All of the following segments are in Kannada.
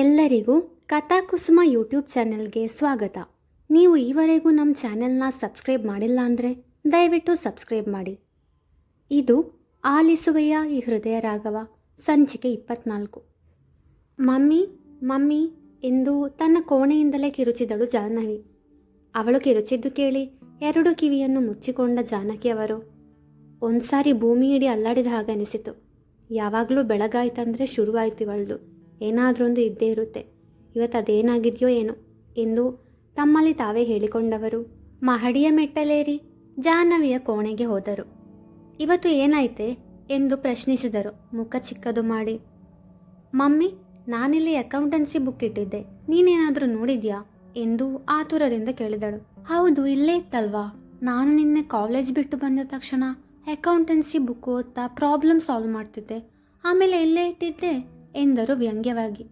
ಎಲ್ಲರಿಗೂ ಕಥಾಕುಸುಮ ಯೂಟ್ಯೂಬ್ ಚಾನೆಲ್ಗೆ ಸ್ವಾಗತ. ನೀವು ಈವರೆಗೂ ನಮ್ಮ ಚಾನೆಲ್ನ ಸಬ್ಸ್ಕ್ರೈಬ್ ಮಾಡಿಲ್ಲ ಅಂದರೆ ದಯವಿಟ್ಟು ಸಬ್ಸ್ಕ್ರೈಬ್ ಮಾಡಿ. ಇದು ಆಲಿಸುವೆಯ ಈ ಹೃದಯ ರಾಘವ, ಸಂಚಿಕೆ ಇಪ್ಪತ್ನಾಲ್ಕು. ಮಮ್ಮಿ ಮಮ್ಮಿ ಎಂದು ತನ್ನ ಕೋಣೆಯಿಂದಲೇ ಕಿರುಚಿದಳು ಜಾಹ್ನವಿ. ಅವಳು ಕಿರುಚಿದ್ದು ಕೇಳಿ ಎರಡು ಕಿವಿಯನ್ನು ಮುಚ್ಚಿಕೊಂಡ ಜಾನಕಿಯವರು ಒಂದ್ಸಾರಿ ಭೂಮಿ ಇಡೀ ಅಲ್ಲಾಡಿದ ಹಾಗೆ ಅನಿಸಿತು. ಯಾವಾಗಲೂ ಬೆಳಗಾಯ್ತಂದ್ರೆ ಶುರುವಾಯಿತು ಇವಳ್ದು. ಏನಾದ್ರೊಂದು ಇದ್ದೇ ಇರುತ್ತೆ. ಇವತ್ತು ಅದೇನಾಗಿದೆಯೋ ಏನೋ ಎಂದು ತಮ್ಮಲ್ಲಿ ತಾವೇ ಹೇಳಿಕೊಂಡವರು. ಮಹಡಿಯ ಮೆಟ್ಟಲೇರಿ ಜಾಹ್ನವಿಯ ಕೋಣೆಗೆ ಹೋದರು. ಇವತ್ತು ಏನಾಯ್ತೆ ಎಂದು ಪ್ರಶ್ನಿಸಿದರು. ಮುಖ ಚಿಕ್ಕದು ಮಾಡಿ. ಮಮ್ಮಿ, ನಾನಿಲ್ಲಿ ಅಕೌಂಟೆನ್ಸಿ ಬುಕ್ ಇಟ್ಟಿದ್ದೆ. ನೀನೇನಾದರೂ ನೋಡಿದ್ಯಾ ಎಂದು ಆತುರದಿಂದ ಕೇಳಿದಳು. ಹೌದು, ಇಲ್ಲೇ ಇತ್ತಲ್ವಾ? ನಾನು ನಿನ್ನೆ ಕಾಲೇಜ್ ಬಿಟ್ಟು ಬಂದ ತಕ್ಷಣ ಅಕೌಂಟೆನ್ಸಿ ಬುಕ್ ಓದ್ತಾ ಪ್ರಾಬ್ಲಮ್ ಸಾಲ್ವ್ ಮಾಡ್ತಿದ್ದೆ. ಆಮೇಲೆ ಇಲ್ಲೇ ಇಟ್ಟಿದ್ದೆ? ಎಂದರು ವ್ಯಂಗ್ಯವಾಗಿ.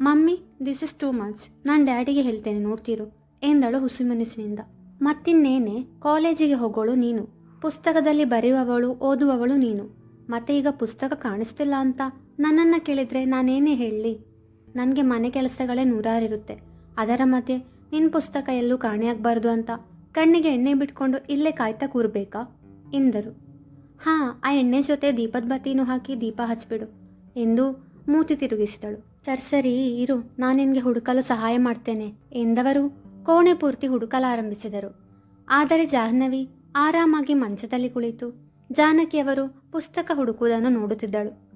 Mummy this is too much ನಾನು ಡ್ಯಾಡಿಗೆ ಹೇಳ್ತೇನೆ, ನೋಡ್ತೀರು, ಎಂದಳು ಹುಸಿಮನಸ್ಸಿನಿಂದ ಮತ್ತಿನ್ನೇನೆ, ಕಾಲೇಜಿಗೆ ಹೋಗೋಳು ನೀನು. ಪುಸ್ತಕದಲ್ಲಿ ಬರೆಯುವವಳು, ಓದುವವಳು ನೀನು. ಮತ್ತೆ ಈಗ ಪುಸ್ತಕ ಕಾಣಿಸ್ತಿಲ್ಲ ಅಂತ? ನನ್ನನ್ನು ಕೇಳಿದರೆ ನಾನೇನೇ ಹೇಳಲಿ ನನಗೆ ಮನೆ ಕೆಲಸಗಳೇ ನೂರಾರಿರುತ್ತೆ. ಅದರ ಮಧ್ಯೆ ನಿನ್ನ ಪುಸ್ತಕ ಎಲ್ಲೂ ಕಾಣೆಯಾಗಬಾರ್ದು ಅಂತ? ಕಣ್ಣಿಗೆ ಎಣ್ಣೆ ಬಿಟ್ಕೊಂಡು ಇಲ್ಲೇ ಕಾಯ್ತಾ ಕೂರಬೇಕಾ? ಎಂದರು. ಹಾಂ, ಆ ಎಣ್ಣೆ ಜೊತೆ ದೀಪದ ಬತ್ತಿನೂ ಹಾಕಿ ದೀಪ ಹಚ್ಬಿಡು. ಎಂದು ಮೂತಿ ತಿರುಗಿಸಿದಳು. ಸರ್, ಸರಿ, ಇರು, ನಾನು ನಿನಗೆ ಹುಡುಕಲು ಸಹಾಯ ಮಾಡ್ತೇನೆ, ಎಂದವರು ಕೋಣೆ ಪೂರ್ತಿ ಹುಡುಕಲಾರಂಭಿಸಿದರು. ಆದರೆ ಜಾಹ್ನವಿ ಆರಾಮಾಗಿ ಮಂಚದಲ್ಲಿ ಕುಳಿತು ಜಾನಕಿಯವರು ಪುಸ್ತಕ ಹುಡುಕುವುದನ್ನು ನೋಡುತ್ತಿದ್ದಳು.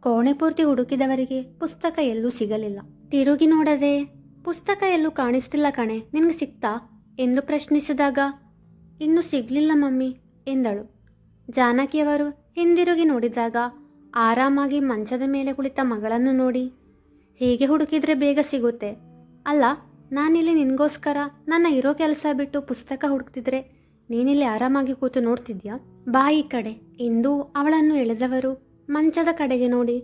ಕೋಣೆ ಪೂರ್ತಿ ಹುಡುಕಿದವರಿಗೆ ಪುಸ್ತಕ ಎಲ್ಲೂ ಸಿಗಲಿಲ್ಲ. ತಿರುಗಿ ನೋಡದೆ, ಪುಸ್ತಕ ಎಲ್ಲೂ ಕಾಣಿಸ್ತಿಲ್ಲ ಕಣೆ, ನಿನಗೆ ಸಿಕ್ತಾ? ಎಂದು ಪ್ರಶ್ನಿಸಿದಾಗ, ಇನ್ನೂ ಸಿಗ್ಲಿಲ್ಲ ಮಮ್ಮಿ, ಎಂದಳು. ಜಾನಕಿಯವರು ಹಿಂದಿರುಗಿ ನೋಡಿದಾಗ ಆರಾಮಾಗಿ ಮಂಚದ ಮೇಲೆ ಕುಳಿತ ಮಗಳನ್ನು ನೋಡಿ, ಹೀಗೆ ಹುಡುಕಿದ್ರೆ ಬೇಗ ಸಿಗುತ್ತೆ. ಅಲ್ಲ, ನಾನಿಲ್ಲಿ ನಿನಗೋಸ್ಕರ ನನ್ನ ಇರೋ ಕೆಲಸ ಬಿಟ್ಟು ಪುಸ್ತಕ ಹುಡುಕ್ತಿದ್ರೆ ನೀನಿಲ್ಲಿ ಆರಾಮಾಗಿ ಕೂತು ನೋಡ್ತಿದ್ಯಾ? ಬಾಯಿ ಕಡೆ ಎಂದು ಅವಳನ್ನು ಎಳೆದವರು ಮಂಚದ ಕಡೆಗೆ ನೋಡಿ.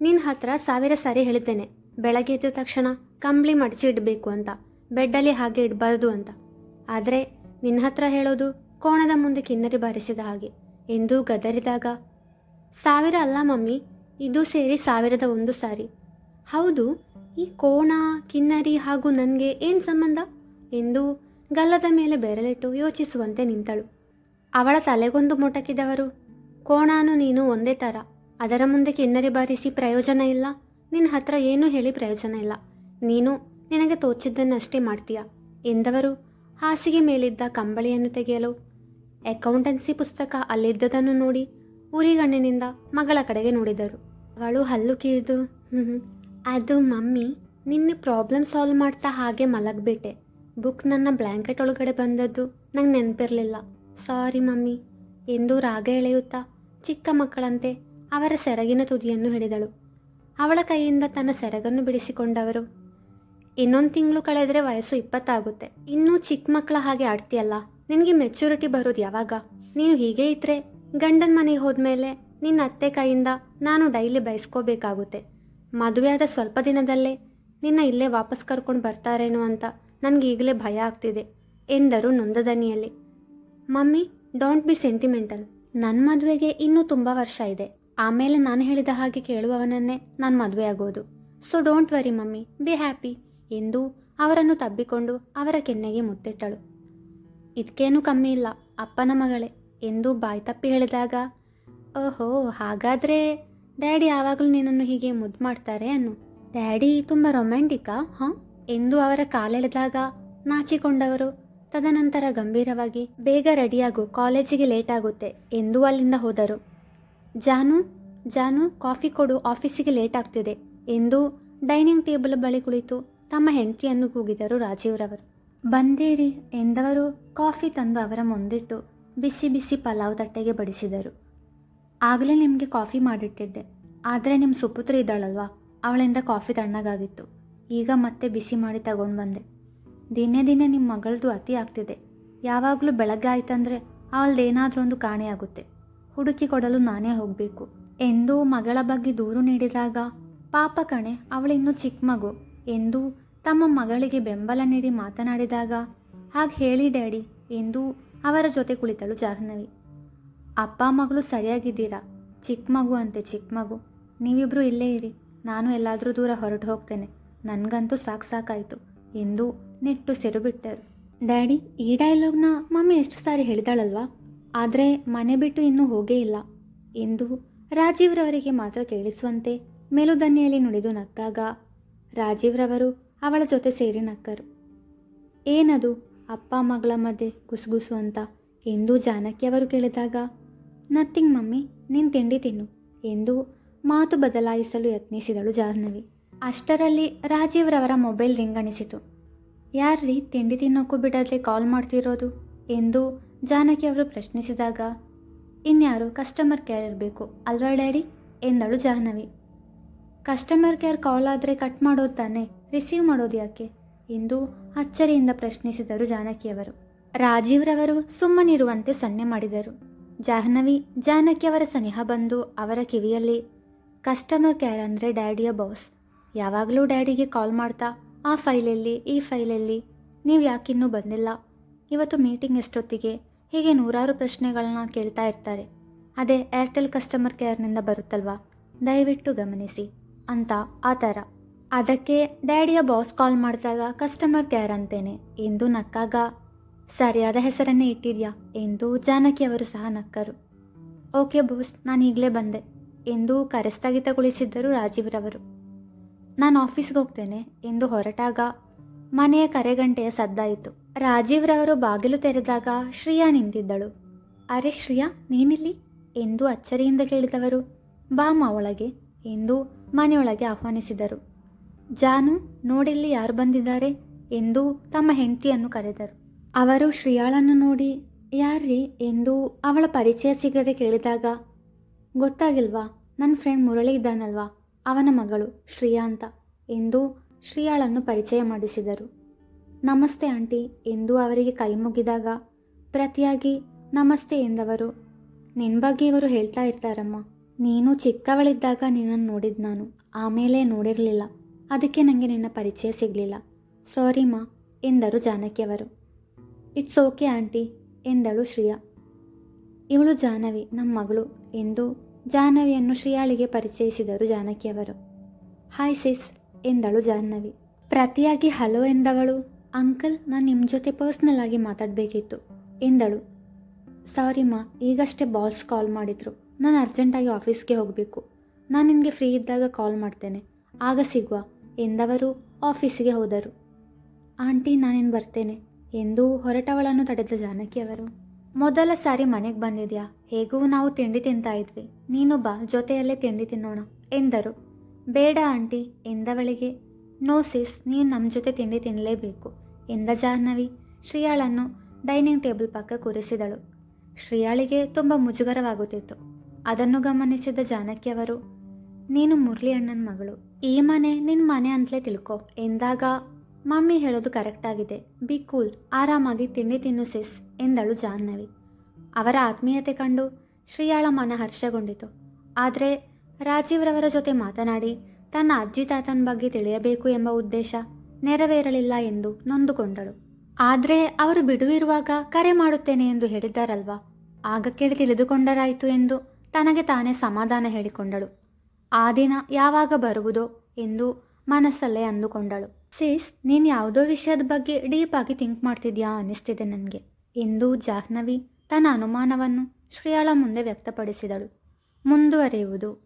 ನಿನ್ನ ಹತ್ರ ಸಾವಿರ ಸಾರಿ ಹೇಳಿದ್ದೇನೆ. ಬೆಳಗ್ಗೆ ಎದ್ದ ತಕ್ಷಣ ಕಂಬಳಿ ಮಡಚಿ ಇಡಬೇಕು ಅಂತ, ಬೆಡ್ಡಲ್ಲಿ ಹಾಗೆ ಇಡಬಾರ್ದು ಅಂತ. ಆದರೆ ನಿನ್ನ ಹತ್ರ ಹೇಳೋದು ಕೋಣದ ಮುಂದೆ ಕಿನ್ನರಿ ಬಾರಿಸಿದ ಹಾಗೆ. ಎಂದು ಗದರಿದಾಗ ಸಾವಿರ ಅಲ್ಲ ಮಮ್ಮಿ, ಇದು ಸೇರಿ ಸಾವಿರದ ಒಂದು ಸಾರಿ. ಹೌದು, ಈ ಕೋಣ, ಕಿನ್ನರಿ ಹಾಗೂ ನನಗೆ ಏನು ಸಂಬಂಧ? ಎಂದು ಗಲ್ಲದ ಮೇಲೆ ಬೆರಳಿಟ್ಟು ಯೋಚಿಸುವಂತೆ ನಿಂತಳು. ಅವಳ ತಲೆಗೊಂದು ಮೊಟಕಿದವರು, ಕೋಣಾನು ನೀನು ಒಂದೇ ಥರ ಅದರ ಮುಂದೆ ಕಿನ್ನರಿ ಬಾರಿಸಿ ಪ್ರಯೋಜನ ಇಲ್ಲ. ನಿನ್ನ ಹತ್ರ ಏನೂ ಹೇಳಿ ಪ್ರಯೋಜನ ಇಲ್ಲ. ನೀನು ನಿನಗೆ ತೋಚಿದ್ದನ್ನಷ್ಟೇ ಮಾಡ್ತೀಯ? ಎಂದವರು ಹಾಸಿಗೆ ಮೇಲಿದ್ದ ಕಂಬಳಿಯನ್ನು ತೆಗೆಯಲು ಅಕೌಂಟೆನ್ಸಿ ಪುಸ್ತಕ ಅಲ್ಲಿದ್ದದನ್ನು ನೋಡಿ ಉರಿಗಣ್ಣಿನಿಂದ ಮಗಳ ಕಡೆಗೆ ನೋಡಿದರು. ಅವಳು ಹಲ್ಲು ಕಿರಿದು ಹ್ಞೂ ಅದು ಮಮ್ಮಿ, ನಿನ್ನೆ ಪ್ರಾಬ್ಲಮ್ ಸಾಲ್ವ್ ಮಾಡ್ತಾ ಹಾಗೆ ಮಲಗ್ಬಿಟ್ಟೆ. ಬುಕ್ ನನ್ನ ಬ್ಲ್ಯಾಂಕೆಟ್ ಒಳಗಡೆ ಬಂದದ್ದು, ನಂಗೆ ನೆನಪಿರಲಿಲ್ಲ. ಸಾರಿ ಮಮ್ಮಿ. ಎಂದು ರಾಗ ಎಳೆಯುತ್ತಾ ಚಿಕ್ಕ ಮಕ್ಕಳಂತೆ ಅವರ ಸೆರಗಿನ ತುದಿಯನ್ನು ಹಿಡಿದಳು. ಅವಳ ಕೈಯಿಂದ ತನ್ನ ಸೆರಗನ್ನು ಬಿಡಿಸಿಕೊಂಡವರು. ಇನ್ನೊಂದು ತಿಂಗಳು ಕಳೆದರೆ ವಯಸ್ಸು ಇಪ್ಪತ್ತಾಗುತ್ತೆ. ಇನ್ನೂ ಚಿಕ್ಕ ಮಕ್ಕಳ ಹಾಗೆ ಆಡ್ತೀಯಲ್ಲ, ನಿನಗೆ ಮೆಚ್ಯೂರಿಟಿ ಬರೋದು ಯಾವಾಗ? ನೀನು ಹೀಗೇ ಇದ್ರೆ ಗಂಡನ ಮನೆಗೆ ಹೋದ್ಮೇಲೆ ನಿನ್ನ ಅತ್ತೆ ಕೈಯಿಂದ ನಾನು ಡೈಲಿ ಬಯಸ್ಕೋಬೇಕಾಗುತ್ತೆ ಮದುವೆಯಾದ ಸ್ವಲ್ಪ ದಿನದಲ್ಲೇ ನಿನ್ನ ಇಲ್ಲೇ ವಾಪಸ್ ಕರ್ಕೊಂಡು ಬರ್ತಾರೇನೋ ಅಂತ ನನಗೆ ಈಗಲೇ ಭಯ ಆಗ್ತಿದೆ, ಎಂದರು ನೊಂದದನಿಯಲ್ಲಿ. ಮಮ್ಮಿ ಡೋಂಟ್ ಬಿ ಸೆಂಟಿಮೆಂಟಲ್ ನನ್ನ ಮದುವೆಗೆ ಇನ್ನೂ ತುಂಬ ವರ್ಷ ಇದೆ. ಆಮೇಲೆ ನಾನು ಹೇಳಿದ ಹಾಗೆ ಕೇಳುವವನನ್ನೇ ನಾನು ಮದುವೆ ಆಗೋದು so don't worry mummy be happy ಎಂದು ಅವರನ್ನು ತಬ್ಬಿಕೊಂಡು ಅವರ ಕೆನ್ನೆಗೆ ಮುತ್ತಿಟ್ಟಳು. ಇದಕ್ಕೇನೂ ಕಮ್ಮಿ ಇಲ್ಲ, ಅಪ್ಪನ ಮಗಳೇ. ಎಂದು ಬಾಯಿ ತಪ್ಪಿ ಹೇಳಿದಾಗ, ಓಹೋ, ಹಾಗಾದರೆ ಡ್ಯಾಡಿ ಯಾವಾಗಲೂ ನಿನ್ನನ್ನು ಹೀಗೆ ಮುದ್ದು ಮಾಡ್ತಾರೆ ಅನ್ನು. ಡ್ಯಾಡಿ ತುಂಬ ರೊಮ್ಯಾಂಟಿಕಾ, ಹಾಂ? ಎಂದು ಅವರ ಕಾಲೆಳೆದಾಗ ನಾಚಿಕೊಂಡವರು. ತದನಂತರ ಗಂಭೀರವಾಗಿ, ಬೇಗ ರೆಡಿಯಾಗು, ಕಾಲೇಜಿಗೆ ಲೇಟ್ ಆಗುತ್ತೆ, ಎಂದು ಅಲ್ಲಿಂದ ಹೋದರು. ಜಾನು ಜಾನು, ಕಾಫಿ ಕೊಡು, ಆಫೀಸಿಗೆ ಲೇಟ್ ಆಗ್ತಿದೆ, ಎಂದು ಡೈನಿಂಗ್ ಟೇಬಲ್ ಬಳಿ ಕುಳಿತು ತಮ್ಮ ಹೆಂಡತಿಯನ್ನು ಕೂಗಿದರು ರಾಜೀವ್ರವರು. ಬಂದೇರಿ, ಎಂದವರು ಕಾಫಿ ತಂದು ಅವರ ಮುಂದಿಟ್ಟು ಬಿಸಿ ಬಿಸಿ ಪಲಾವ್ ತಟ್ಟೆಗೆ ಬಡಿಸಿದರು. ಆಗಲೇ ನಿಮಗೆ ಕಾಫಿ ಮಾಡಿಟ್ಟಿದ್ದೆ. ಆದರೆ ನಿಮ್ಮ ಸುಪುತ್ರ ಇದ್ದಾಳಲ್ವಾ? ಅವಳಿಂದ ಕಾಫಿ ತಣ್ಣಗಾಗಿತ್ತು. ಈಗ ಮತ್ತೆ ಬಿಸಿ ಮಾಡಿ ತಗೊಂಡು ಬಂದೆ. ದಿನೇ ದಿನೇ ನಿಮ್ಮ ಮಗಳದು ಅತಿ ಆಗ್ತಿದೆ. ಯಾವಾಗಲೂ ಬೆಳಗ್ಗೆ ಆಯ್ತಂದ್ರೆ ಅವಳದೇನಾದರೂ ಒಂದು ಕಾಣೆಯಾಗುತ್ತೆ ಹುಡುಕಿ ಕೊಡಲು ನಾನೇ ಹೋಗಬೇಕು. ಎಂದು ಮಗಳ ಬಗ್ಗೆ ದೂರು ನೀಡಿದಾಗ, ಪಾಪ ಕಣೆ ಅವಳಿನ್ನೂ ಚಿಕ್ಕ ಮಗು. ಎಂದು ತಮ್ಮ ಮಗಳಿಗೆ ಬೆಂಬಲ ನೀಡಿ ಮಾತನಾಡಿದಾಗ, ಹಾಗೆ ಹೇಳಿ ಡ್ಯಾಡಿ, ಎಂದು ಅವರ ಜೊತೆ ಕುಳಿತಳು ಜಾಹ್ನವಿ. ಅಪ್ಪ, ಮಗಳು ಸರಿಯಾಗಿದ್ದೀರಾ? ಚಿಕ್ಕ ಮಗು ಅಂತೆ ಚಿಕ್ಕ ಮಗು. ನೀವಿಬ್ರು ಇಲ್ಲೇ ಇರಿ. ನಾನು ಎಲ್ಲಾದರೂ ದೂರ ಹೊರಟು ಹೋಗ್ತೇನೆ. ನನಗಂತೂ ಸಾಕು ಸಾಕಾಯಿತು. ಎಂದು ನಿಟ್ಟುಸಿರು ಬಿಟ್ಟರು. ಡ್ಯಾಡಿ, ಈ ಡೈಲಾಗ್ನ ಮಮ್ಮಿ ಎಷ್ಟು ಸಾರಿ ಹೇಳಿದಾಳಲ್ವಾ? ಆದರೆ ಮನೆ ಬಿಟ್ಟು ಇನ್ನೂ ಹೋಗೇ ಇಲ್ಲ. ಎಂದು ರಾಜೀವ್ರವರಿಗೆ ಮಾತ್ರ ಕೇಳಿಸುವಂತೆ ಮೇಲುದನ್ನೆಯಲ್ಲಿ ನುಡಿದು ನಕ್ಕಾಗ ರಾಜೀವ್ರವರು ಅವಳ ಜೊತೆ ಸೇರಿ ನಕ್ಕರು. ಏನದು? ಅಪ್ಪ ಮಗಳ ಮಧ್ಯೆ ಗುಸುಗುಸು ಅಂತ ಎಂದು ಜಾನಕಿಯವರು ಕೇಳಿದಾಗ, ನಥಿಂಗ್ ಮಮ್ಮಿ, ನೀನು ತಿಂಡಿ ತಿನ್ನು ಎಂದು ಮಾತು ಬದಲಾಯಿಸಲು ಯತ್ನಿಸಿದಳು ಜಾಹ್ನವಿ. ಅಷ್ಟರಲ್ಲಿ ರಾಜೀವ್ರವರ ಮೊಬೈಲ್ ರಿಂಗಣಿಸಿತು. ಯಾರ್ರೀ ತಿಂಡಿ ತಿನ್ನೋಕ್ಕೂ ಬಿಡದೆ ಕಾಲ್ ಮಾಡ್ತಿರೋದು? ಎಂದು ಜಾನಕಿಯವರು ಪ್ರಶ್ನಿಸಿದಾಗ, ಇನ್ಯಾರು ಕಸ್ಟಮರ್ ಕೇರ್ ಇರಬೇಕು ಅಲ್ವಾ ಡ್ಯಾಡಿ? ಎಂದಳು ಜಾಹ್ನವಿ. ಕಸ್ಟಮರ್ ಕೇರ್ ಕಾಲ್ ಆದರೆ ಕಟ್ ಮಾಡೋದು ತಾನೆ, ರಿಸೀವ್ ಮಾಡೋದು ಯಾಕೆ? ಎಂದು ಅಚ್ಚರಿಯಿಂದ ಪ್ರಶ್ನಿಸಿದರು ಜಾನಕಿಯವರು. ರಾಜೀವ್ರವರು ಸುಮ್ಮನಿರುವಂತೆ ಸನ್ನೆ ಮಾಡಿದರು. ಜಾಹ್ನವಿ ಜಾನಕಿಯವರ ಸನಿಹ ಬಂದು ಅವರ ಕಿವಿಯಲ್ಲಿ, ಕಸ್ಟಮರ್ ಕೇರ್ ಅಂದರೆ ಡ್ಯಾಡಿಯ ಬಾಸ್. ಯಾವಾಗಲೂ ಡ್ಯಾಡಿಗೆ ಕಾಲ್ ಮಾಡ್ತಾ, ಆ ಫೈಲಲ್ಲಿ, ಈ ಫೈಲಲ್ಲಿ. ನೀವು ಯಾಕಿನ್ನೂ ಬಂದಿಲ್ಲ? ಇವತ್ತು ಮೀಟಿಂಗ್ ಎಷ್ಟೊತ್ತಿಗೆ? ಹೀಗೆ ನೂರಾರು ಪ್ರಶ್ನೆಗಳನ್ನ ಕೇಳ್ತಾ ಇರ್ತಾರೆ. ಅದೇ ಏರ್ಟೆಲ್ ಕಸ್ಟಮರ್ ಕೇರ್ನಿಂದ ಬರುತ್ತಲ್ವಾ? ದಯವಿಟ್ಟು ಗಮನಿಸಿ ಅಂತ ಆ ಥರ. ಅದಕ್ಕೆ ಡ್ಯಾಡಿಯ ಬಾಸ್ ಕಾಲ್ ಮಾಡಿದಾಗ ಕಸ್ಟಮರ್ ಕೇರ್ ಅಂತೇನೆ, ಎಂದು ನಕ್ಕಾಗ. ಸರಿಯಾದ ಹೆಸರನ್ನೇ ಇಟ್ಟಿದ್ಯಾ, ಎಂದು ಜಾನಕಿ ಅವರು ಸಹ ನಕ್ಕರು. ಓಕೆ ಬಾಸ್, ನಾನು ಈಗಲೇ ಬಂದೆ, ಎಂದು ಕರೆಸ್ತಗಿತಗೊಳಿಸಿದ್ದರು ರಾಜೀವ್ರವರು ನಾನು ಆಫೀಸ್ಗೆ ಹೋಗ್ತೇನೆ, ಎಂದು ಹೊರಟಾಗ ಮನೆಯ ಕರೆಗಂಟೆಯ ಸದ್ದಾಯಿತು. ರಾಜೀವ್ರವರು ಬಾಗಿಲು ತೆರೆದಾಗ ಶ್ರೀಯಾ ನಿಂತಿದ್ದಳು. ಅರೆ ಶ್ರೀಯಾ, ನೀನಿಲ್ಲಿ? ಎಂದು ಅಚ್ಚರಿಯಿಂದ ಕೇಳಿದವರು. ಬಾಮ ಒಳಗೆ ಎಂದು ಮನೆಯೊಳಗೆ ಆಹ್ವಾನಿಸಿದರು. ಜಾನು ನೋಡಿಲ್ಲಿ ಯಾರು ಬಂದಿದ್ದಾರೆ ಎಂದು ತಮ್ಮ ಹೆಂಡತಿಯನ್ನು ಕರೆದರು. ಅವರು ಶ್ರೀಯಾಳನ್ನು ನೋಡಿ, ಯಾರ್ರಿ ಎಂದು ಅವಳ ಪರಿಚಯ ಸಿಗದೆ ಕೇಳಿದಾಗ, ಗೊತ್ತಾಗಿಲ್ವಾ, ನನ್ನ ಫ್ರೆಂಡ್ ಮುರಳಿ ಇದ್ದಾನಲ್ವಾ, ಅವನ ಮಗಳು ಶ್ರೀಯಾ ಅಂತ ಎಂದು ಶ್ರೀಯಾಳನ್ನು ಪರಿಚಯ ಮಾಡಿಸಿದರು. ನಮಸ್ತೆ ಆಂಟಿ ಎಂದು ಅವರಿಗೆ ಕೈ ಮುಗಿದಾಗ, ಪ್ರತಿಯಾಗಿ ನಮಸ್ತೆ ಎಂದವರು ನಿನ್ನ ಬಗ್ಗೆ ಇವರು ಹೇಳ್ತಾ ಇರ್ತಾರಮ್ಮ. ನೀನು ಚಿಕ್ಕವಳಿದ್ದಾಗ ನಿನ್ನನ್ನು ನೋಡಿದ್ ನಾನು, ಆಮೇಲೆ ನೋಡಿರಲಿಲ್ಲ. ಅದಕ್ಕೆ ನನಗೆ ನಿನ್ನ ಪರಿಚಯ ಸಿಗಲಿಲ್ಲ. ಸಾರಿ ಮಾ, ಎಂದರು ಜಾನಕಿಯವರು ಇಟ್ಸ್ ಓಕೆ ಆಂಟಿ, ಎಂದಳು ಶ್ರೇಯಾ. ಇವಳು ಜಾಹ್ನವಿ ನಮ್ಮ ಮಗಳು, ಎಂದು ಜಾಹ್ನವಿಯನ್ನು ಶ್ರೇಯಾಳಿಗೆ ಪರಿಚಯಿಸಿದರು ಜಾನಕಿಯವರು ಹಾಯ್ ಸಿಸ್, ಎಂದಳು ಜಾಹ್ನವಿ. ಪ್ರತಿಯಾಗಿ ಹಲೋ ಎಂದವಳು. ಅಂಕಲ್, ನಾನು ನಿಮ್ಮ ಜೊತೆ ಪರ್ಸ್ನಲ್ ಆಗಿ ಮಾತಾಡಬೇಕಿತ್ತು, ಎಂದಳು. ಸಾರಿ ಮಾ, ಈಗಷ್ಟೇ ಬಾಸ್ ಕಾಲ್ ಮಾಡಿದ್ರು. ನಾನು ಅರ್ಜೆಂಟಾಗಿ ಆಫೀಸ್ಗೆ ಹೋಗಬೇಕು. ನಾನು ನಿನಗೆ ಫ್ರೀ ಇದ್ದಾಗ ಕಾಲ್ ಮಾಡ್ತೇನೆ. ಆಗ ಸಿಗುವ. ಎಂದವರು ಆಫೀಸಿಗೆ ಹೋದರು. ಆಂಟಿ, ನಾನೇನು ಬರ್ತೇನೆ? ಎಂದು ಹೊರಟವಳನ್ನು ತಡೆದ ಜಾನಕಿಯವರು ಮೊದಲ ಸಾರಿ ಮನೆಗೆ ಬಂದಿದ್ಯಾ? ಹೇಗೂ ನಾವು ತಿಂಡಿ ತಿಂತಾ ಇದ್ವಿ. ನೀನು ಬಾ ಜೊತೆಯಲ್ಲೇ ತಿಂಡಿ ತಿನ್ನೋಣ, ಎಂದರು. ಬೇಡ ಆಂಟಿ, ಎಂದವಳಿಗೆ. ನೋ ಸಿಸ್, ನೀನು ನಮ್ಮ ಜೊತೆ ತಿಂಡಿ ತಿನ್ನಲೇಬೇಕು ಎಂದ ಜಾಹ್ನವಿ. ಶ್ರೀಯಾಳನ್ನು ಡೈನಿಂಗ್ ಟೇಬಲ್ ಪಕ್ಕ ಕೂರಿಸಿದಳು. ಶ್ರೀಯಾಳಿಗೆ ತುಂಬ ಮುಜುಗರವಾಗುತ್ತಿತ್ತು. ಅದನ್ನು ಗಮನಿಸಿದ ಜಾನಕಿಯವರು ನೀನು ಮುರಳಿ ಅಣ್ಣನ ಮಗಳು. ಈ ಮನೆ ನಿನ್ನ ಮನೆ ಅಂತಲೇ ತಿಳ್ಕೊ. ಎಂದಾಗ, ಮಮ್ಮಿ ಹೇಳೋದು ಕರೆಕ್ಟ್ ಆಗಿದೆ. ಬಿ ಕೂಲ್ ಆರಾಮಾಗಿ ತಿಂಡಿ ತಿನ್ನು ಸಿಸ್ ಎಂದಳು ಜಾಹ್ನವಿ. ಅವರ ಆತ್ಮೀಯತೆ ಕಂಡು ಶ್ರೀಯಾಳ ಮನ ಹರ್ಷಗೊಂಡಿತು. ಆದರೆ, ರಾಜೀವ್ರವರ ಜೊತೆ ಮಾತನಾಡಿ, ತನ್ನ ಅಜ್ಜಿ ತಾತನ ಬಗ್ಗೆ ತಿಳಿಯಬೇಕು ಎಂಬ ಉದ್ದೇಶ ನೆರವೇರಲಿಲ್ಲ ಎಂದು ನೊಂದುಕೊಂಡಳು. ಆದರೆ, ಅವರು ಬಿಡುವಿರುವಾಗ ಕರೆ ಮಾಡುತ್ತೇನೆ ಎಂದು ಹೇಳಿದ್ದಾರಲ್ವಾ? ಆಗ ಕೇಳಿ ತಿಳಿದುಕೊಂಡರಾಯಿತು ಎಂದು ತನಗೆ ತಾನೇ ಸಮಾಧಾನ ಹೇಳಿಕೊಂಡಳು. ಆ ದಿನ ಯಾವಾಗ ಬರುವುದೋ ಎಂದು ಮನಸ್ಸಲ್ಲೇ ಅಂದುಕೊಂಡಳು. ಸಿಸ್, ನೀನು ಯಾವುದೋ ವಿಷಯದ ಬಗ್ಗೆ ಡೀಪಾಗಿ ಥಿಂಕ್ ಮಾಡ್ತಿದ್ಯಾ ಅನ್ನಿಸ್ತಿದೆ ನನಗೆ ಎಂದು ಜಾಹ್ನವಿ ತನ್ನ ಅನುಮಾನವನ್ನು ಶ್ರೇಯಾಳ ಮುಂದೆ ವ್ಯಕ್ತಪಡಿಸಿದಳು. ಮುಂದುವರಿಯುವುದು